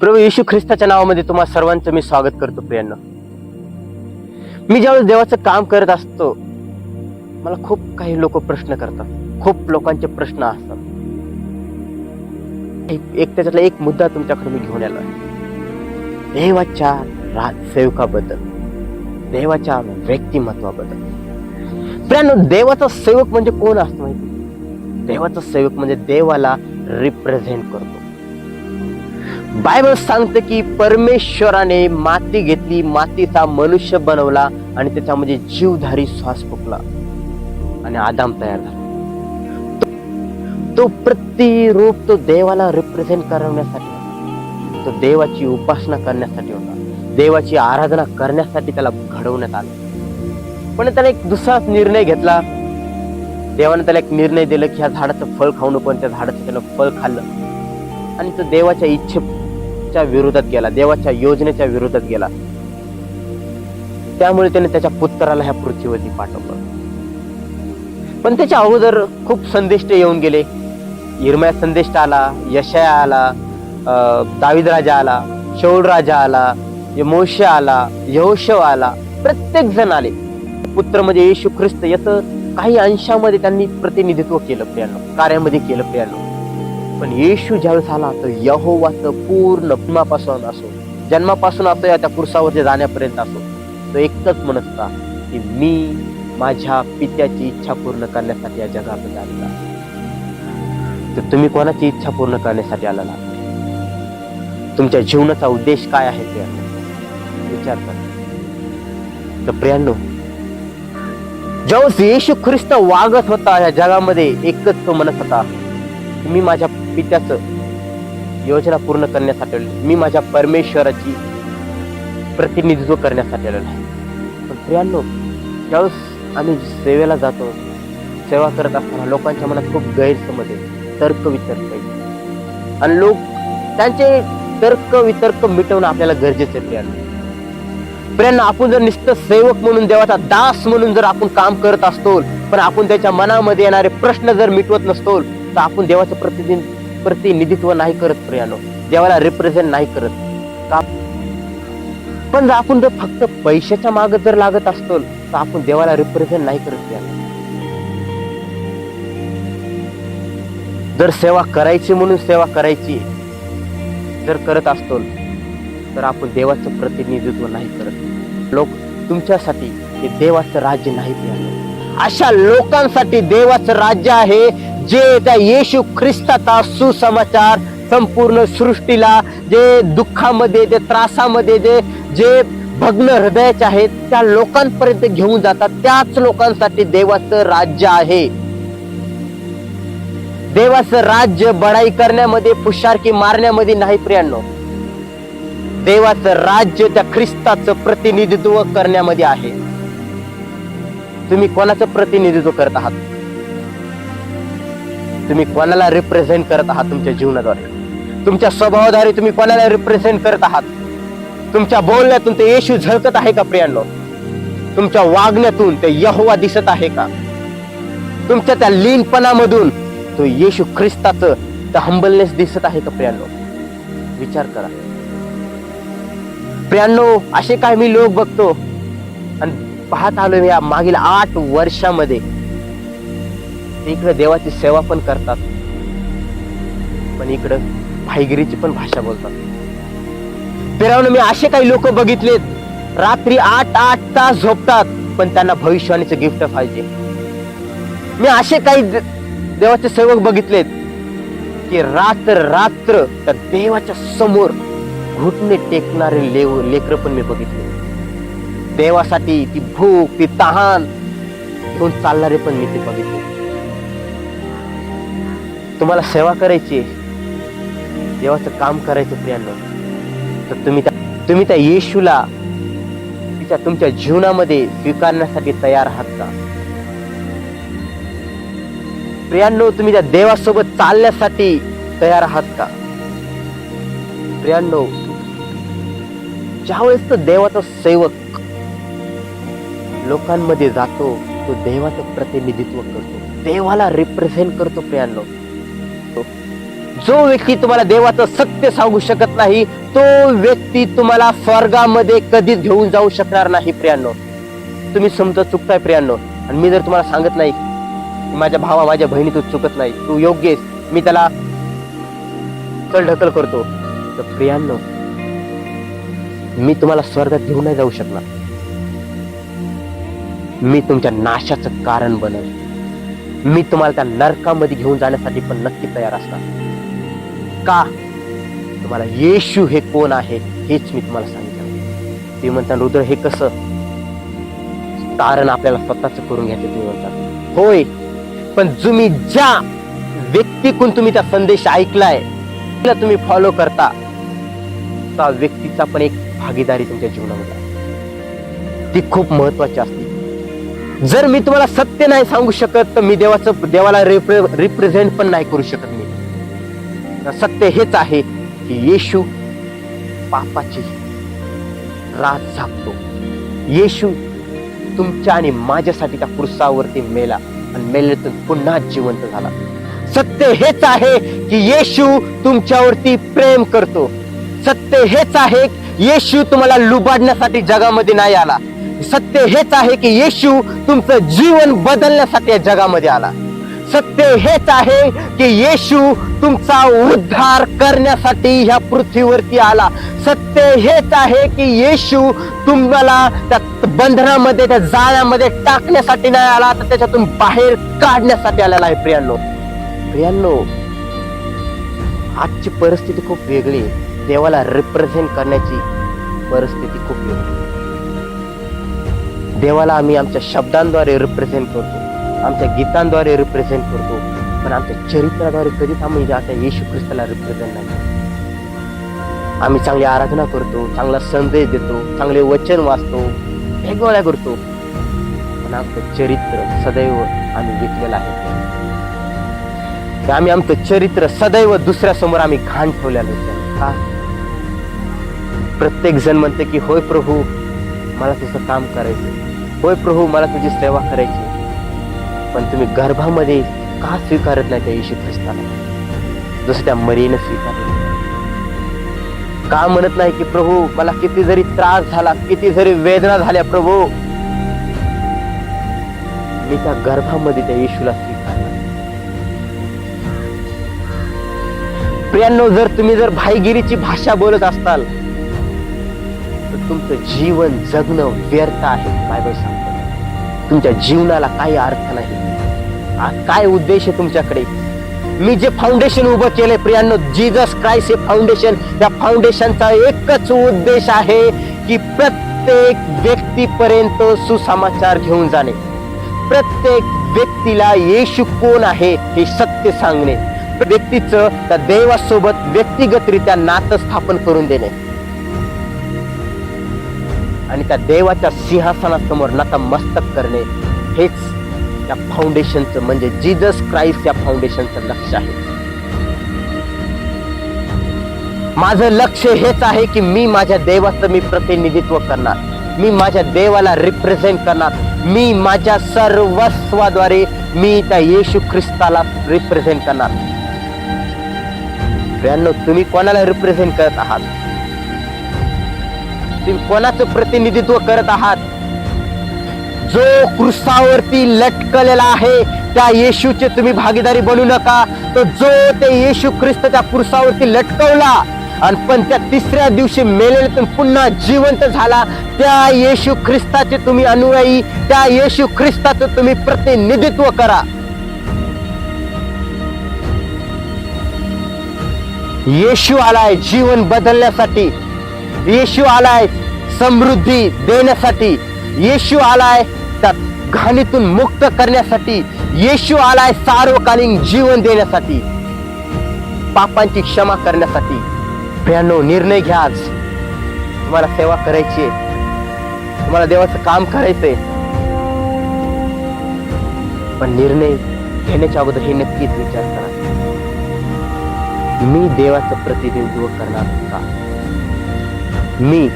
प्रभू येशू ख्रिस्ताच्या नावामध्ये तुम्हा सर्वांचं मी स्वागत करतो प्रियांना. मी ज्यावेळेस देवाचं काम करत असतो मला खूप काही लोक प्रश्न करतात. खूप लोकांचे प्रश्न असतात. एक- एक त्याच्यातला एक मुद्दा तुमच्याकडे मी घेऊन आलो देवाच्या राजसेवकाबद्दल देवाच्या व्यक्तिमत्वाबद्दल. प्रियांनो देवाचा सेवक म्हणजे कोण असतो माहिती? देवाचा सेवक म्हणजे देवाला रिप्रेझेंट करतो. बायबल सांगते की परमेश्वराने माती घेतली मातीचा मनुष्य बनवला आणि त्याच्यामध्ये जीवधारी श्वास फुकला आणि आदाम तयार झाला. तो- प्रतिरूप तो देवाला रिप्रेझेंट करण्यासाठी तो देवाची उपासना करण्यासाठी होता. देवाची आराधना करण्यासाठी त्याला घडवण्यात आलं. पण त्याने एक दुसराच निर्णय घेतला. देवाने त्याला एक निर्णय दिला की ह्या झाडाचं फळ खाऊ नको त्या झाडाचं त्याला फळ खाल्लं. आणि तो देवाच्या इच्छे देवाच्या विरोधात गेला देवाच्या योजनेच्या विरोधात गेला. त्यामुळे त्याने त्याच्या पुत्राला ह्या पृथ्वीवरती पाठवलं. पण त्याच्या अगोदर खूप संदेष्ट येऊन गेले. इरमया संदेष्ट आला यशया आला अं, दाविद राजा आला शौड राजा आला मोश आला यहोशव आला प्रत्येक जण आले. पुत्र म्हणजे येशू ख्रिस्त याचं काही अंशामध्ये त्यांनी प्रतिनिधित्व केलं प्रियानो कार्यामध्ये केलं प्रियानो. पण येशू ज्यावेळेस आला तर यहोवाचं पूर्ण जन्मापासून असो जन्मापासून असो या त्या कुर्सावरती जाण्यापर्यंत असो तो एकच म्हणत होता की मी माझ्या पित्याची इच्छा पूर्ण करण्यासाठी या जगामध्ये आलेला तर तुम्ही कोणाची इच्छा पूर्ण करण्यासाठी आलेला तुमच्या जीवनाचा उद्देश काय आहे ते विचार करा. तर प्रियांनो जेव्हा येशू ख्रिस्त वागत होता या जगामध्ये एकच तो म्हणत होता मी माझ्या पित्याचं योजना पूर्ण करण्यासाठी आलेलो मी माझ्या परमेश्वराची प्रतिनिधित्व करण्यासाठी आलेलो आहे. पण प्रियांनो ज्यावेळेस आम्ही सेवेला जातो सेवा करत असताना लोकांच्या मनात खूप गैरसमज आहे तर्क वितर्क आहे आणि लोक त्यांचे तर्क वितर्क मिटवणं आपल्याला गरजेचं आहे प्रियांनो. प्रियांना आपण जर नुसतं सेवक म्हणून देवाचा दास म्हणून जर आपण काम करत असतो पण आपण त्याच्या मनामध्ये येणारे प्रश्न जर मिटवत नसतो तर आपण देवाचं प्रतिदिन प्रतिनिधित्व नाही करत प्रियानो. देवाला रिप्रेझेंट नाही करत. का? पण जर आपण जर फक्त पैशाच्या मागे जर लागत असतो तर आपण देवाला रिप्रेझेंट नाही करत प्रियानो. जर सेवा करायची म्हणून सेवा करायची जर करत असतो तर आपण देवाचं प्रतिनिधित्व नाही करत. लोक तुमच्यासाठी हे देवाचं राज्य नाही प्रियानो. अशा लोकांसाठी देवाचं राज्य आहे जे त्या येशू ख्रिस्ताचा सुसमाचार संपूर्ण सृष्टीला जे दुःखामध्ये जे त्रासामध्ये जे जे भग्न हृदयाचे आहेत त्या लोकांपर्यंत घेऊन जातात. त्याच लोकांसाठी देवाचं राज्य आहे. देवाचं राज्य बढाई करण्यामध्ये पुशारकी मारण्यामध्ये नाही प्रियांनो. देवाचं राज्य त्या ख्रिस्ताचं प्रतिनिधित्व करण्यामध्ये आहे. तुम्ही कोणाचं प्रतिनिधित्व करत आहात? तुम्ही कोणाला रिप्रेझेंट करत आहात तुमच्या जीवनाद्वारे? तुमच्या स्वभावाद्वारे तुम्ही कोणाला रिप्रेझेंट करत आहात? तुमच्या बोलण्यातून ते येशू झळकत आहे का प्रियांनो? तुमच्या वागण्यातून ते यहोवा दिसत आहे का? तुमच्या त्या लीनपणामधून तो येशू ख्रिस्ताचं त्या हंबलनेस दिसत आहे का प्रियांनो? विचार करा. प्रियांनो असे काय मी लोक बघतो? आणि पाहत आलो मी या मागील आठ वर्षामध्ये ते इकडे देवाची सेवा पण करतात. पण इकडं भाईगिरीची पण भाषा बोलतात. प्रियांनो मी असे काही लोक बघितलेत. रात्री आठ आठ तास झोपतात पण त्यांना भविष्यवाणीचं गिफ्ट पाहिजे. मी असे काही देवाचे सेवक बघितलेत की रात्र रात्र त्या देवाच्या समोर घुटणे टेकणारे लेव लेकर पण मी बघितले देवासाठी ती भूक ती तहान घेऊन चालणारे पण मी ते बघितले तुम्हाला सेवा करायची देवाचं काम करायचं प्रियांनो. तर तुम्ही त्या तुम्ही त्या येशूला तिच्या तुमच्या जीवनामध्ये स्वीकारण्यासाठी तयार आहात का? प्रियांनो तुम्ही त्या देवासोबत चालण्यासाठी तयार आहात का? प्रियांनो ज्यावेळेस तो देवाचा सेवक लोकांमध्ये जातो तो देवाचं प्रतिनिधित्व करतो. देवाला रिप्रेझेंट करतो प्रियांनो. जो व्यक्ती तुम्हाला देवाचं सत्य सांगू शकत नाही तो व्यक्ती तुम्हाला स्वर्गामध्ये कधीच घेऊन जाऊ शकणार नाही प्रियांनो. तुम्ही समजत चुकताय प्रियांनो. आणि मी जर तुम्हाला सांगत नाही माझ्या भावा माझ्या बहिणी तू चुकत नाही तू योग्य आहेस मी त्याला चल ढकल करतो. तर प्रियांनो मी तुम्हाला स्वर्गात घेऊन नाही जाऊ शकणार. मी तुमच्या नाशाचं कारण बनल. मी तुम्हाला त्या नरकामध्ये घेऊन जाण्यासाठी पण नक्की तयार असणार. का? तुम्हाला येशू हे कोण आहे हेच मी तुम्हाला सांगितलं. ते म्हणतात रुद्र हे कसं? कारण आपल्याला स्वतःच करून घ्यायचं तुम्ही म्हणतात होय पण तुम्ही ज्या व्यक्तीकडून तुम्ही त्या संदेश ऐकलाय तिला तुम्ही फॉलो करता त्या व्यक्तीचा पण एक भागीदारी तुमच्या जीवनामध्ये ती खूप महत्वाची असते. जर मी तुम्हाला सत्य नाही सांगू शकत तर मी देवाचं देवाला रिप्रेझेंट पण नाही करू शकत मी. सत्य हेच आहे की येशू पापाची रात झाकतो. येशू तुमच्या आणि माझ्यासाठी त्या पुरुषावरती मेला आणि मेल्यातून पुन्हा जिवंत झाला. सत्य हेच आहे की येशू तुमच्यावरती प्रेम करतो. सत्य हेच आहे येशू तुम्हाला लुबाडण्यासाठी जगामध्ये नाही आला. सत्य हेच आहे की येशू तुमचं जीवन बदलण्यासाठी या जगामध्ये आला. सत्य हेच आहे की येशू तुमचा उद्धार करण्यासाठी ह्या पृथ्वीवरती आला. सत्य हेच आहे की येशू तुम्हाला त्या बंधनामध्ये त्या जाळ्यामध्ये टाकण्यासाठी नाही आला तर त्याच्यातून बाहेर काढण्यासाठी आलेला आहे प्रियांनो. प्रियांनो आजची परिस्थिती खूप वेगळी आहे. देवाला रिप्रेझेंट करण्याची परिस्थिती खूप वेगळी देवाला आम्ही आमच्या शब्दांद्वारे रिप्रेझेंट करतो. आमच्या गीतांद्वारे रिप्रेझेंट करतो. पण आमच्या चरित्राद्वारे कधीच आम्ही आता येशू ख्रिस्ताला रिप्रेझेंट नाही आम्ही चांगली आराधना करतो चांगला संदेश देतो चांगले वचन वाचतो वेगवेगळ्या करतो. पण आमचं चरित्र सदैव आम्ही विकलेलं आहे. आम्ही आमचं चरित्र सदैव दुसऱ्यासमोर आम्ही घाण ठेवलेलं होतं का? प्रत्येक जण म्हणते की होय प्रभू मला तुझं काम करायचं होय प्रभू मला तुझी सेवा करायची पण तुम्ही गर्भामध्ये का स्वीकारत नाही त्या येशू ख्रिस्ताला? जसं त्या मरीनं स्वीकारलं. का म्हणत नाही की प्रभू मला किती जरी त्रास झाला किती जरी वेदना झाल्या प्रभू. मी त्या गर्भामध्ये त्या येशूला स्वीकारला. प्रियांनो जर तुम्ही जर भाईगिरीची भाषा बोलत असताल तर तुमचं जीवन जगणं व्यर्थ आहे बायबल सांगतो. तुमच्या जीवनाला काही अर्थ नाही. आ- काय उद्देश आहे तुमच्याकडे? मी जे फाउंडेशन उभं केलंय प्रियांनो जीजस क्राईस्ट हे फाउंडेशन त्या फाउंडेशनचा एकच उद्देश आहे की प्रत्येक व्यक्तीपर्यंत सुसमाचार घेऊन जाणे. प्रत्येक व्यक्तीला येशू कोण आहे हे सत्य सांगणे. व्यक्तीचं त्या देवासोबत व्यक्तिगतरित्या नातं स्थापन करून देणे. आणि त्या देवाच्या सिंहासनासमोर नतमस्तक करणे हेच या फाउंडेशनचं म्हणजे जीजस क्राइस्ट या फाउंडेशनचं लक्ष आहे. माझं लक्ष हेच आहे की मी माझ्या देवाचं मी प्रतिनिधित्व करणार. मी माझ्या देवाला रिप्रेझेंट करणार. मी माझ्या सर्वस्वाद्वारे मी त्या येशू ख्रिस्ताला रिप्रेझेंट करणार. प्रियांनो तुम्ही कोणाला रिप्रेझेंट करत आहात? तुम्ही कोणाचं प्रतिनिधित्व करत आहात? जो क्रुसावरती लटकलेला आहे त्या येशूचे तुम्ही भागीदारी बनू नका. तो जो ते येशू ख्रिस्त त्या क्रुसावरती लटकवला आणि पण त्या तिसऱ्या दिवशी मेलेल्यातून पुन्हा जिवंत झाला. त्या येशू ख्रिस्ताचे तुम्ही अनुयायी त्या येशू ख्रिस्ताचं तुम्ही प्रतिनिधित्व करा. येशू आलाय जीवन बदलण्यासाठी. येशू आलाय समृद्धी देण्यासाठी. येशू आलाय त्या घाणीतून मुक्त करण्यासाठी येशू आलाय सार्वकालीन जीवन देण्यासाठी पापांची क्षमा करण्यासाठी. ब्याण्णव निर्णय घ्या आज. तुम्हाला सेवा करायची आहे. तुम्हाला देवाचं काम करायचंय. पण निर्णय घेण्याच्या अगोदर हे नक्कीच विचार करा. मी देवाचं प्रतिनिधित्व करणार का मी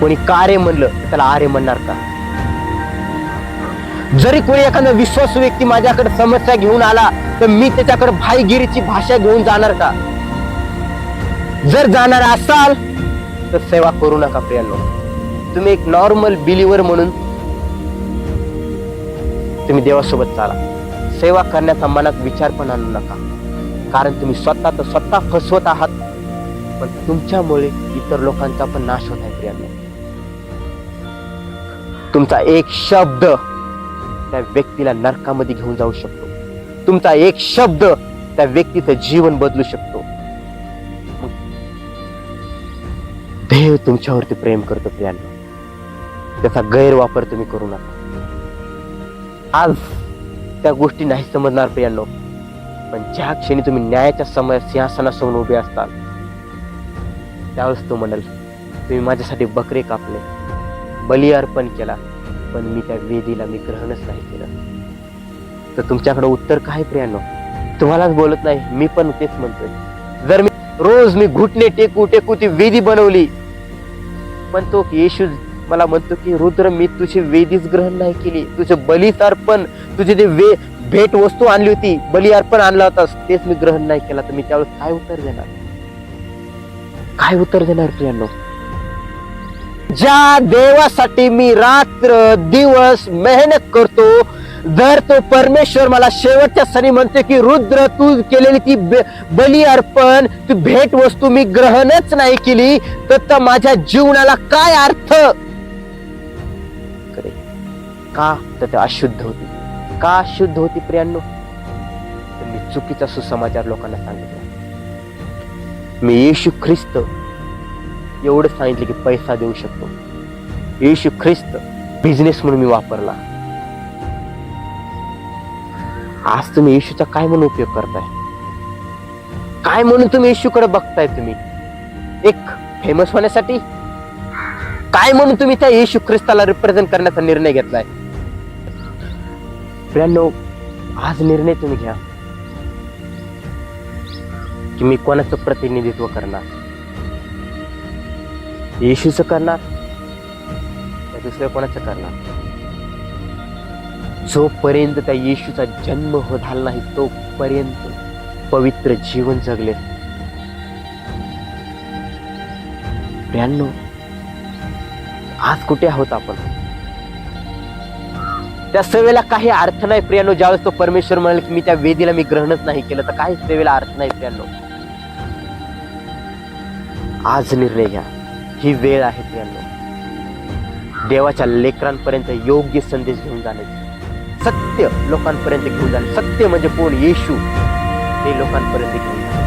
कोणी कारे म्हणलं त्याला आरे म्हणणार का? जरी कोणी एखादा विश्वासू व्यक्ती माझ्याकडे समस्या घेऊन आला तर मी त्याच्याकडे भाईगिरीची भाषा घेऊन जाणार का? जर जाणार असाल तर सेवा करू नका प्रियांनो. तुम्ही एक नॉर्मल बिलिव्हर म्हणून तुम्ही देवासोबत चाला. सेवा करण्याचा मनात विचार पण आणू नका. कारण तुम्ही स्वतः तर स्वतः फसवत आहात पण तुमच्यामुळे इतर लोकांचा पण नाश होत आहे प्रियांनो. तुमचा एक शब्द त्या व्यक्तीला नरकामध्ये घेऊन जाऊ शकतो. तुमचा एक शब्द त्या व्यक्तीचं जीवन बदलू शकतो. देव तुमच्यावरती प्रेम करतो प्रियांनो. त्याचा गैरवापर तुम्ही करू नका. आज त्या गोष्टी नाही समजणार प्रियांनो. पण ज्या क्षणी तुम्ही न्यायाच्या समय सिंहासनासमोर उभे असताल त्यावेळेस तो म्हणाल तुम्ही माझ्यासाठी बकरे कापले. बली अर्पण केला पण मी त्या वेदीला मी ग्रहणच नाही केलं. तर तुमच्याकडे उत्तर काय प्रियांनो? तुम्हालाच बोलत नाही मी पण तेच म्हणतोय. जर मी रोज मी घुटणे टेकू टेकू ती वेदी बनवली पण तो येशू मला म्हणतो की रुद्र मी तुझी वेदीच ग्रहण नाही केली. तुझं बलीच अर्पण तुझी जे वे भेट वस्तू आणली होती बली अर्पण आणला होतास तेच मी ग्रहण नाही केला. तर मी त्यावेळेस काय उत्तर देणार? काय उत्तर देणार प्रियांनो? ज्या देवासाठी मी रात्र दिवस मेहनत करतो जर तो परमेश्वर मला शेवटच्या सणी म्हणते की रुद्र तू केलेली ती बली अर्पण ती भेट वस्तू मी ग्रहणच नाही केली तर माझ्या जीवनाला काय अर्थ? का तर ते अशुद्ध होती. का शुद्ध होती प्रियांनो? मी चुकीचा सुसमाचार लोकांना सांगितला. मी येशू ख्रिस्त एवढं सांगितलं की पैसा देऊ शकतो. येशू ख्रिस्त बिझनेस म्हणून मी वापरला. आज तुम्ही येशूचा काय म्हणून उपयोग करताय? काय म्हणून तुम्ही येशूकडे बघताय तुम्ही? एक फेमस होण्यासाठी? काय म्हणून तुम्ही त्या येशू ख्रिस्ताला रिप्रेझेंट करण्याचा निर्णय घेतलाय? प्रियांनो आज निर्णय तुम्ही घ्या. की मी कोणाचं प्रतिनिधित्व करणार? येशूचं करणार त्या दुसऱ्या कोणाचं करणार? जोपर्यंत त्या येशूचा जन्म हो झाला नाही तोपर्यंत पवित्र जीवन जगले. प्रियांनो आज कुठे आहोत आपण? त्या सेवेला काही अर्थ नाही प्रियानो. ज्यावेळेस तो परमेश्वर म्हणाल की मी त्या वेदीला मी ग्रहणच नाही केलं तर काही सेवेला अर्थ नाही प्रियानो. आज निर्णय घ्या. ही वेळ आहे प्रियांनो. देवाच्या लेकरांपर्यंत योग्य संदेश घेऊन जाण्याची सत्य लोकांपर्यंत घेऊन जाणे. सत्य म्हणजे कोण? येशू. ते लोकांपर्यंत घेऊन जाणे.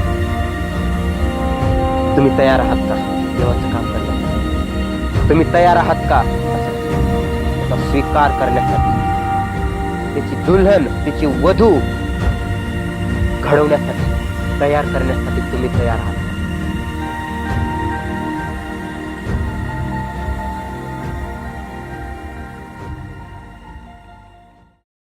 तुम्ही तयार आहात का? देवाचं काम करण्यासाठी. तुम्ही तयार आहात का? त्याचा स्वीकार करण्यासाठी. त्याची दुल्हन त्याची वधू घडवण्यासाठी तयार करण्यासाठी तुम्ही तयार आहात.